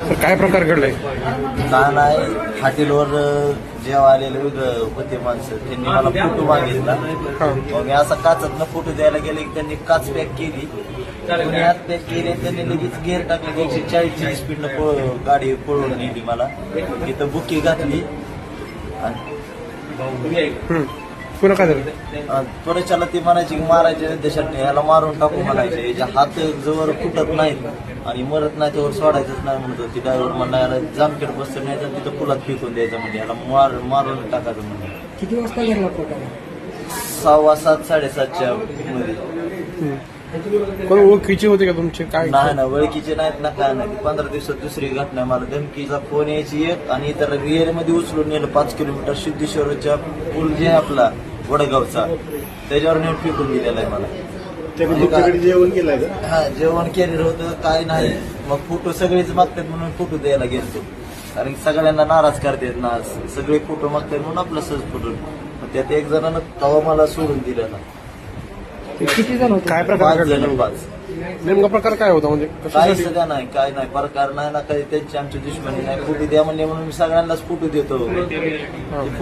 काय प्रकार घडलाय? का नाही हॉटेलवर जेव्हा आलेले वेगळं होते माणसं त्यांनी मला फोटो मागितला. मग मी असा काचातनं फोटो द्यायला गेले की त्यांनी काच पॅक केली. कोणी हात पॅक केली त्यांनी लगेच गेअर टाकले एकशे चाळीसची स्पीडनं पळ गाडी पळवून नेली मला. तिथं बुकी घातली. आणि. पुन्हा काय झालं? त्वरेच्याला ती म्हणायची की मारायचे देशात ह्याला मारून टाकू म्हणायचे. याच्या हात जवळ फुटत नाहीत आणि मरत नाही त्यावर सोडायचंच नाही म्हणत होती. ड्रायव्हर म्हणला याला जामखेड बसतं नाही तर तिथं पुलात फेकून द्यायचं म्हणजे याला मार मारून टाकायचं म्हणजे किती वाजता घडला सहावा सात साडेसातच्या मध्ये. कोण ओळखीचे होते का तुमचे? काय? नाही ना ओळखीचे नाहीत ना काय नाही. पंधरा दिवसात दुसरी घटना. मला धमकीचा फोन यायची एक आणि इतरमध्ये उचलून नेलं पाच किलोमीटर सिद्धेश्वरच्या पूल जे आपला. वडगावचा. त्याच्यावर नेट फेकून दिलेला आहे मला. म्हणजे काय- जेवण केलंय का? हा जेवण केलेलं होतं काय नाही. मग फोटो सगळेच मागतात म्हणून फोटो द्यायला गेलतो. कारण सगळ्यांना नाराज करतात ना सगळे फोटो मागतात म्हणून आपलं सहज फोटो. मग त्यात एक जणांना तवा मला सोडून दिला ना. किती जण होते? काय प्रकार पाच जण घडला पाच. नेमका प्रकार काय होता म्हणजे? काही कशासाठी सगळ्या नाही काय नाही. प्रकार नाही ना काही. त्यांची आमची दुश्मनी नाही. फोटो द्या म्हणले म्हणून मी सगळ्यांनाच फोटो देतो.